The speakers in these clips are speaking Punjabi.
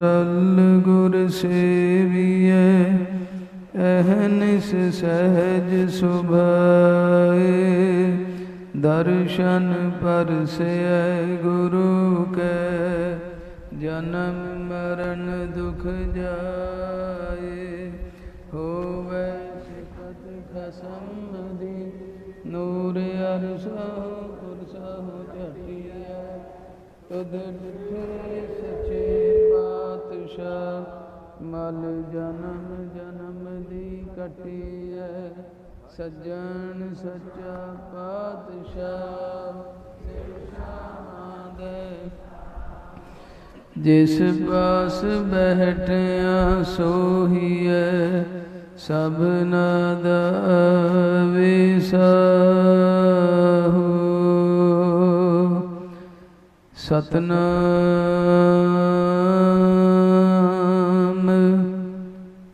ਤਲ ਗੁਰ ਸੇਵੀਐ ਅਹਨਿਸ ਸਹਿਜ ਸੁਭਾਏ। ਦਰਸ਼ਨ ਪਰਸੈ ਗੁਰੂ ਕੈ, ਜਨਮ ਮਰਨ ਦੁਖ ਜਾਏ। ਹੋਵੇ ਸਿਕਤ ਖਸਮ ਦੀ, ਨੂਰ ਅਰਸਹੁ ਪੁਰਸਹੁ ਝਟਿਐ। ਤੁਧ ਡਿਠੇ ਸਚੇ ਪਾਤਸ਼ਾਹ ਮਲ ਜਨਮ ਜਨਮ ਦੀ ਕਟਿਐ। ਸੱਜਣ ਸੱਚਾ ਪਾਤਸ਼ਾਹ। ਸਿਰਸ਼ਾਂ ਦੇ ਜਿਸ ਪਾਸ ਬਹਿਟਿਆ ਸੋਹੀਐ ਸਭਨਾ ਦਾ ਵਿਸਾਹੋ ਸਤਨਾਮ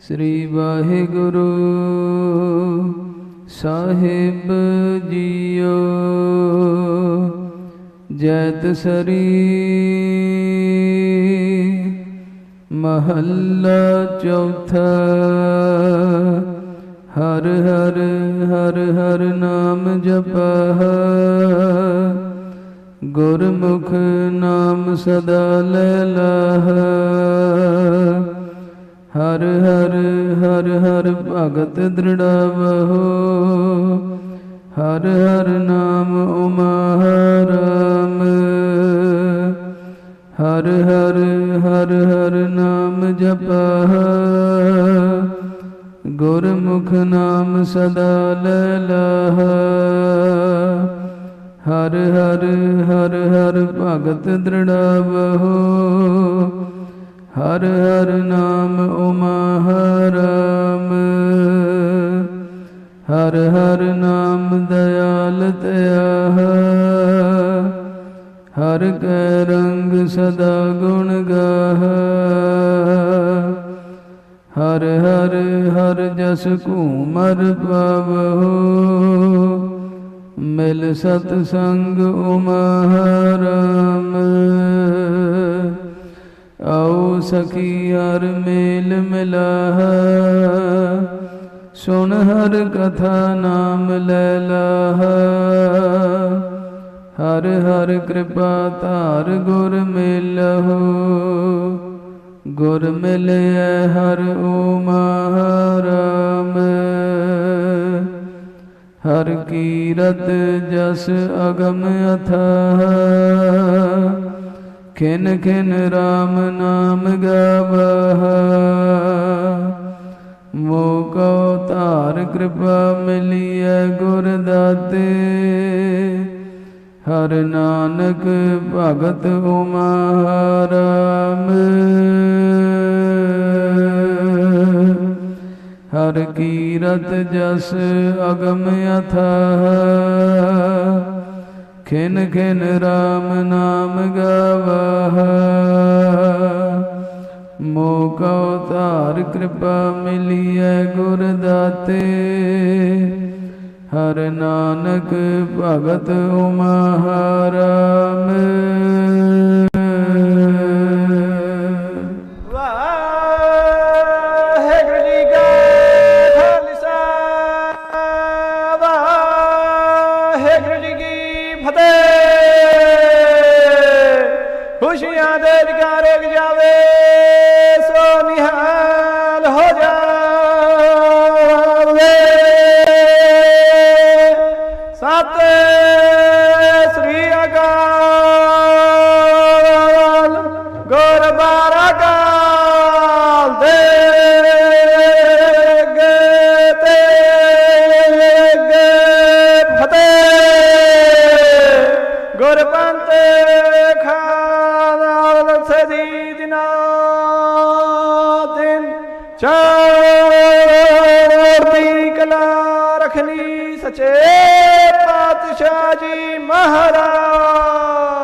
ਸ੍ਰੀ ਵਾਹਿਗੁਰੂ ਸਾਹਿਬ ਜੀਓ। ਜੈਤ ਸਰੀ ਮਹੱਲਾ ਚੌਥਾ। ਹਰ ਹਰ ਹਰ ਹਰ ਨਾਮ ਜਪਹ ਗੁਰਮੁਖ ਨਾਮ ਸਦਾ ਲੈ ਲਾਹ ਹਰ ਹਰ ਹਰ ਹਰ ਭਗਤ ਦ੍ਰਿੜਾਵਹੋ ਹਰ ਹਰ ਨਾਮ ਉਮਾ ਉਮਾਰਾਮ ਹਰ ਹਰ ਹਰ ਹਰ ਨਾਮ ਜਪਹ ਗੁਰਮੁਖ ਨਾਮ ਸਦਾ ਲੈ ਹਰ ਹਰ ਹਰ ਹਰ ਭਗਤ ਦ੍ਰਿੜਾਵਹੋ ਹਰ ਹਰ ਨਾਮ ਉਮਾ ਉਮਾਰਾਮ ਹਰ ਹਰ ਨਾਮ ਦਇਆਲ ਧਿਆਹ ਹਰ ਕੈ ਰੰਗ ਸਦਾ ਗੁਣ ਗਾਹ। ਹਰ ਹਰ ਹਰ ਜਸ ਘੂਮਰ ਪਾਵਹੋ। ਮਿਲ ਸਤ ਸੰਗ ਉਮਹਰਾਮ ਆਓ ਸਖੀ ਹਰ ਮੇਲ ਮਿਲਾਹ, ਸੁਣ ਹਰ ਕਥਾ ਨਾਮ ਲੈ ਲਾਹ। ਹਰ ਹਰ ਕਿਰਪਾ ਧਾਰ ਗੁਰ ਮਿਲਹੁ, ਗੁਰ ਮਿਲਿਆ ਹਰ ਓਮ ਓਮਾਰਾਮ ਹਰ ਕੀਰਤ ਜਸ ਅਗਮ ਅਥਾਹ ਖਿਨ ਖਿਨ RAM ਨਾਮ ਗਾਵਹ। ਮੋਕੋ ਧਾਰ ਕਿਰਪਾ ਮਿਲੀਐ ਗੁਰ ਦਾਤੇ। ਹਰ ਨਾਨਕ ਭਗਤ ਉਮਾਰਾਮ। ਹਰ ਕੀਰਤ ਜਸ ਅਗਮ ਅਥਾਹ। ਖਿਨ ਖਿਨ RAM ਨਾਮ ਗਾਵਹ। ਮੋਕੋ ਧਾਰ ਕਿਰਪਾ ਮਿਲੀਐ ਗੁਰ ਦਾਤੇ। ਹਰ ਨਾਨਕ ਭਗਤ ਉਮਹਾਰਾਮ ਖੁਸ਼ੀਆਂ ਦੇ ਜਗਾਰੇ ਜਾਵੇ, ਸੋ ਨਿਹਾਲ ਹੋ ਜਾਵੇ। ਸਤਿ ਸ੍ਰੀ ਅਕਾਲ, ਗੁਰ ਬਾਰਾਕਾਲ ਦੇ ਤੇ ਫਤਿਹ ਗੁਰਪੰਤ ਪੰਥ ਸਦੀ ਦਿਨ ਚੜ੍ਹਦੀ ਕਲਾ ਰਖਨੀ ਸਚੇ ਪਾਤਸ਼ਾਹ ਜੀ ਮਹਾਰਾਜ।